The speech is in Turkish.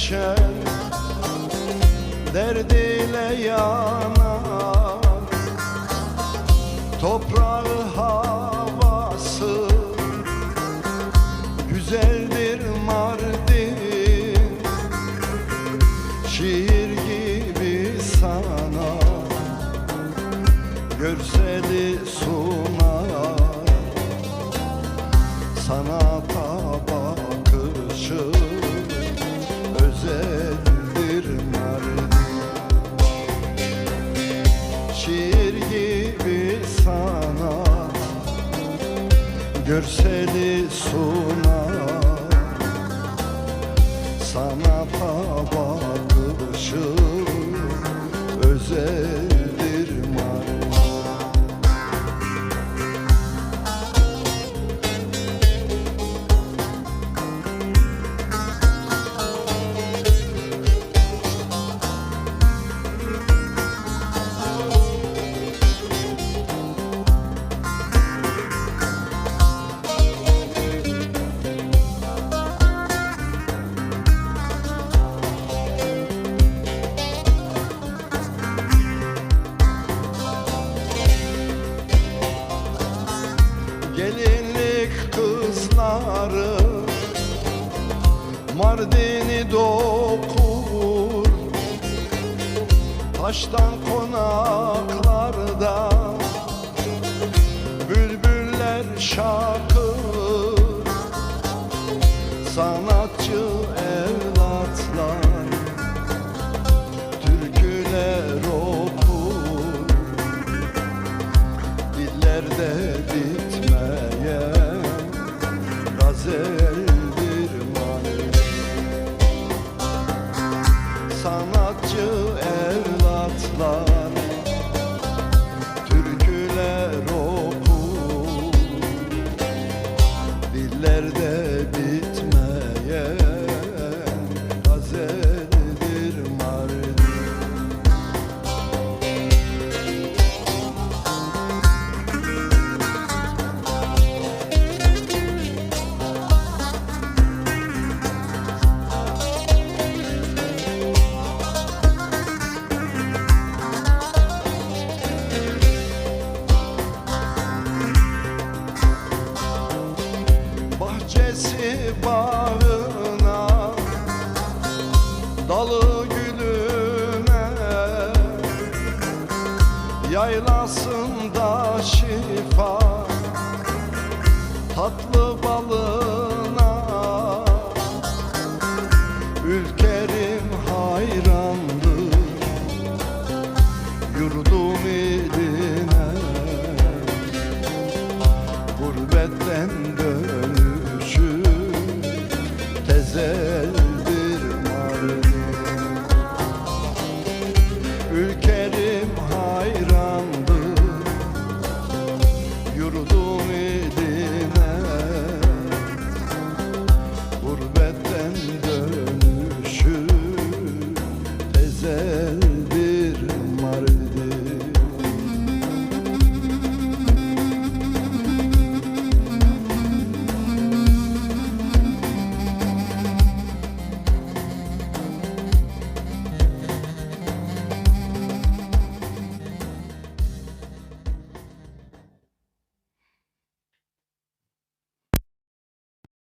geçer Derdiyle yanar. Toprağı havası Güzeldir Mardin. Şiir gibi sana Görseli sunar. Sana Görseli sunar. Sanata bakışı kızları Mardin'i dokur Taştan konaklarda love. bağrına Dalı gülüme Yaylasında şifa Tatlı balı